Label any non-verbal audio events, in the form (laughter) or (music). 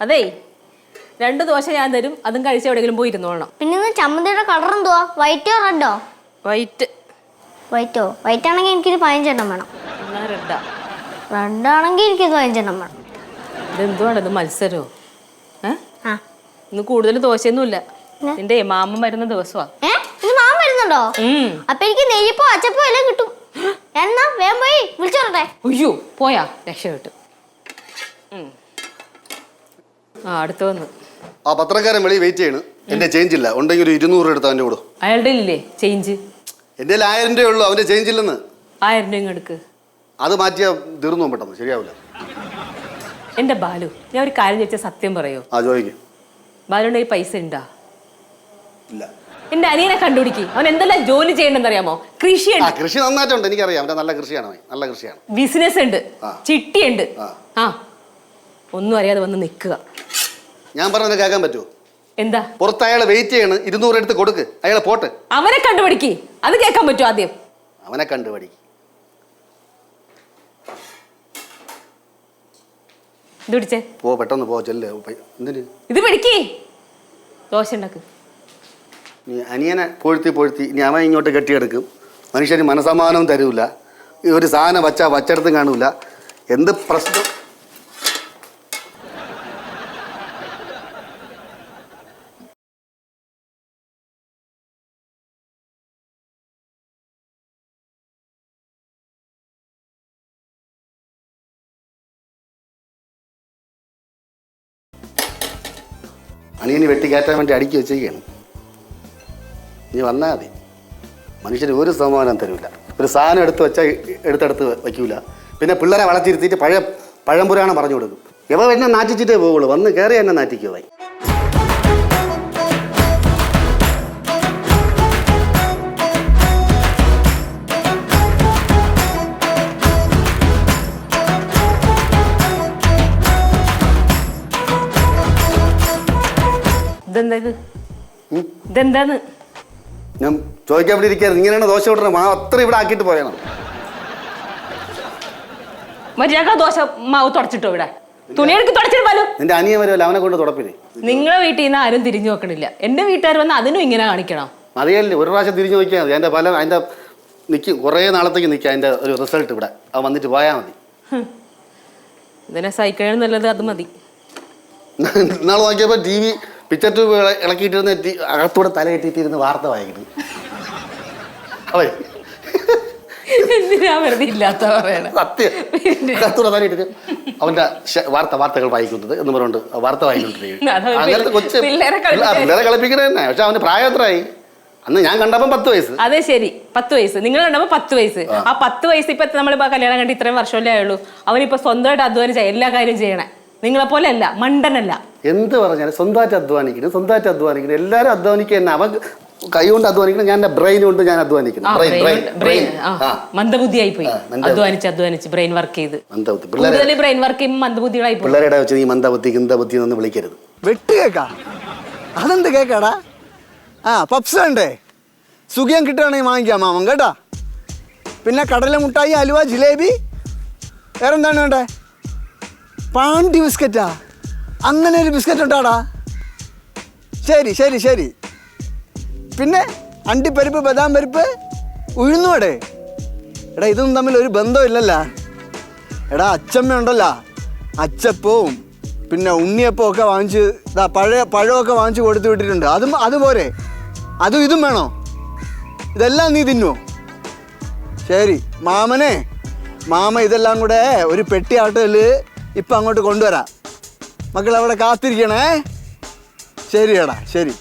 അതേ രണ്ട് ദോശ ഞാൻ തരും അതും കഴിച്ച എവിടെയെങ്കിലും പോയി ഇരുന്നോളണം പിന്നെ ഇന്ന് ചമ്മന്തിയുടെ കളർ എന്തുവാ? വൈറ്റോ റെഡോ വൈറ്റ് വൈറ്റോ വൈറ്റ് ആണെങ്കിൽ എനിക്കൊരു പതിനഞ്ചെണ്ണം വേണം. എന്നാ റെഡാ റെഡ് ആണെങ്കിൽ എനിക്കൊരു പതിനഞ്ചെണ്ണം വേണം. ഇതെന്തുവാണ്? ഇത് മത്സരോ? ഏ? ആ. ഇന്ന് കൂടുതൽ ദോശയൊന്നുമില്ല. ഏ? നിന്റെ മാമൻ വരുന്ന ദിവസമാ ഏ? വരുന്നുണ്ടോ? ഉം. അപ്പൊ എനിക്ക് നെയ്യപ്പോ അച്ചപ്പോ എല്ലാം കിട്ടും. എന്നാ വേഗം പോയി വിളിച്ചോട്ടെ അയ്യോ പോയാ രക്ഷ ഉം. ആ അടുത്ത് വന്ന്. ആ പത്രക്കാരൻ വെളി വെയിറ്റ് ചെയ്യണ്. എന്റെ ചേഞ്ച് ഇല്ല. ഉണ്ടെങ്കിൽ ഒരു ഇരുന്നൂറ് എടുത്ത് അവന്റെ കൊടു. അയാളുടെ ഇല്ലേ ചേഞ്ച് കയ്യിൽ ആയിരം രൂപ ഉള്ളൂ. അവന്റെ ചേഞ്ച് ഇല്ലെന്ന്. ആയിരം രൂപ എടുക്ക്. അത് മാറ്റിയാ തീർന്നു പെട്ടെന്ന്. ശരിയാവില്ല എന്റെ ബാലു ഞാൻ ഒരു കാര്യം ചോദിച്ചാൽ സത്യം പറയോ? ആ ചോദിക്കും. ബാലുണ്ടെ ഈ പൈസ ഉണ്ടാ? ഇല്ല. എന്റെ അനിയനെ കണ്ടുപിടിക്ക്. അവൻ എന്തെല്ലാം ജോലി ചെയ്യണമെന്ന് അറിയാമോ ആ കൃഷി നന്നായിട്ടുണ്ട്. എനിക്കറിയാം. അവന്റെ നല്ല കൃഷിയാണ് അവൻ. നല്ല കൃഷിയാണ്. ബിസിനസ് ഉണ്ട്. ചിട്ടിയുണ്ട്. ആ. ഒന്നും അറിയാതെ വന്ന് നിൽക്കുക. ഞാൻ പറഞ്ഞത് കേൾക്കാൻ പറ്റുമോ? എന്താ? പുറത്ത് അയാളെ വെയിറ്റ് ചെയ്യണം ഇരുന്നൂറ് എടുത്ത് കൊടുക്ക്. അയാളെ പോട്ട്. അവനെ കണ്ടുപിടിക്ക്. അത് കേൾക്കാൻ പറ്റുമോ ആദ്യം? അവനെ കണ്ടുപിടിക്ക്. ഇത് പിടിച്ചേ. പോ പെട്ടെന്ന് പോ ചെല്ല്. പൈ- എന്തിന്? ഇത് പിടിക്കേ. ദോശ ഉണ്ടാക്ക്. നീ അനിയനെ പൊഴുത്തി പൊഴുത്തി ഇനി അവൻ ഇങ്ങോട്ട് കെട്ടിയെടുക്കും. മനുഷ്യന് മനസമാനം തരൂല. ഈ ഒരു സാധനം വച്ചാ വച്ചെടുത്തും കാണൂല. എന്ത് പ്രശ്നം? അനിയന് വെട്ടി കയറ്റാൻ വേണ്ടി അടുക്കി വെച്ചേക്കാണ് നീ വന്നാൽ മതി. മനുഷ്യന് ഒരു സമ്മാനം തരൂല. ഒരു സാധനം എടുത്ത് വെച്ചാൽ എടുത്തെടുത്ത് വയ്ക്കൂല. പിന്നെ പിള്ളേരെ വളർത്തിരുത്തിയിട്ട് പഴയ പഴംപുരാണം പറഞ്ഞു കൊടുക്കും. ഇവ എന്നെ നാറ്റിച്ചിട്ടേ പോവുള്ളൂ. വന്ന് കയറി എന്നെ നാറ്റിക്കോ ഇതെന്താ ഇത്? ഇതെന്താന്ന്? ഞാൻ ചോദിക്കാൻ വേണ്ടി ഇരിക്കുകയായിരുന്നു ഇങ്ങനെയാണ് ദോശ വിടണം മാവ് അത്ര ഇവിടെ ആക്കിയിട്ട് പോയണം മര്യാദ ദോശ മാവ് തുടച്ചിട്ടോ ഇവിടെ? തുണിയെടുക്ക് തുടച്ചിട്ട് പോലും നിന്റെ അനിയൻ വരുമല്ലോ അവനെ കൊണ്ട് തുടപ്പില്ലേ? നിങ്ങളെ വീട്ടിൽ നിന്ന് ആരും തിരിഞ്ഞു നോക്കണില്ല. എന്റെ വീട്ടുകാർ വന്ന് അതിനും ഇങ്ങനെ കാണിക്കണം. മതിയല്ലേ ഒരു പ്രാവശ്യം തിരിഞ്ഞു നോക്കിയാൽ മതി. അതിന്റെ പല അതിന്റെ നിൽക്കും കുറേ നാളത്തേക്ക് നിൽക്കുക അതിന്റെ ഒരു റിസൾട്ട് ഇവിടെ. അത് വന്നിട്ട് പോയാൽ മതി. ഇതിനെ സഹിക്കണം നല്ലത് അത് മതി. നാളെ നോക്കിയപ്പോൾ ടി വി പിക്ചർ ട്യൂബ് ഇളക്കിയിട്ടിരുന്ന് എത്തി അകത്തൂടെ തല കെട്ടിയിട്ടിരുന്ന് വാർത്ത വായിക്കുന്നു. അവൻ എന്തിനാ വെറുതെ ഇല്ലാത്ത പറയണേ? സത്യം. അകത്തൂടെ തല ഇട്ടിട്ട് അവന്റെ വാർത്ത വാർത്തകൾ വായിക്കുന്നത് എന്ന് പറഞ്ഞുകൊണ്ട് വാർത്ത വായിക്കൊണ്ടിരിക്കും (laughs) അങ്ങനത്തെ കൊച്ചു പിള്ളേരെ കളിപ്പിക്കണ തന്നെ. പക്ഷെ അവന് പ്രായം എത്രയായി അന്ന് ഞാൻ കണ്ടപ്പോ പത്ത് വയസ്സ്. അതെ ശരി. പത്ത് വയസ്സ്. നിങ്ങൾ കണ്ടപ്പോ പത്ത് വയസ്സ്. ആ. പത്ത് വയസ്സ് ഇപ്പൊ നമ്മൾ കല്യാണം കണ്ടി ഇത്രയും വർഷമല്ലേ ആയുള്ളൂ. അവനിപ്പോ സ്വന്തമായിട്ട് അധ്വാനിച്ച എല്ലാ കാര്യം ചെയ്യണേ. നിങ്ങളെ പോലെ അല്ല മണ്ടനല്ല. എന്ത് പറഞ്ഞാലും സ്വന്തമായിട്ട് അധ്വാനിക്കണം സ്വന്തമായിട്ട് അധ്വാനിക്കണം എല്ലാവരും അധ്വാനിക്കുക തന്നെ. അവൻ കൈ കൊണ്ട് അധ്വാനിക്കണം ഞാൻ എന്റെ ബ്രെയിൻ കൊണ്ട് ഞാൻ അധ്വാനിക്കണം ആ, ബ്രെയിൻ ബ്രെയിൻ. മന്ദബുദ്ധിയായി പോയി. അധ്വാനിച്ച് അധ്വാനിച്ച് ബ്രെയിൻ വർക്ക് ചെയ്ത്. മന്ദബുദ്ധി. പിള്ളേരെ ബ്രെയിൻ വർക്ക് ചെയ്യുമ്പോൾ മന്ദബുദ്ധികളായി പോകും. പിള്ളേരുടെ വെച്ച് നീ മന്ദബുദ്ധി എന്നൊന്നും വിളിക്കരുത്. വെട്ട് കേക്കാ. അതെന്ത് കേക്കാടാ? ആ പപ്സ് വേണ്ടേ? സുഖിയം കിട്ടുകയാണെങ്കിൽ വാങ്ങിക്കാം മാമൻ കേട്ടാ? പിന്നെ കടല മുട്ടായി അലുവ ജിലേബി വേറെന്താണ് വേണ്ടേ? പാണ്ടി ബിസ്ക്കറ്റാ. അങ്ങനെ ഒരു ബിസ്ക്കറ്റ് ഉണ്ടാടാ. ശരി ശരി ശരി. പിന്നെ അണ്ടിപ്പരിപ്പ് ബദാം പരിപ്പ് ഉഴുന്നുവടേ എടാ ഇതൊന്നും തമ്മിൽ ഒരു ബന്ധമില്ലല്ല. എടാ അച്ചമ്മ ഉണ്ടല്ലോ അച്ചപ്പവും പിന്നെ ഉണ്ണിയപ്പവും ഒക്കെ വാങ്ങിച്ച് ഇതാ പഴയ പഴമൊക്കെ വാങ്ങിച്ച് കൊടുത്തു വിട്ടിട്ടുണ്ട്. അതും അതുപോലെ അതും ഇതും വേണോ? ഇതെല്ലാം നീ തിന്നുവോ ശരി മാമനെ. മാമ ഇതെല്ലാം കൂടെ ഒരു പെട്ടി ആട്ടോയിൽ ഇപ്പം അങ്ങോട്ട് കൊണ്ടുവരാം. മക്കൾ അവിടെ കാത്തിരിക്കണേ ശരിയടാ ശരി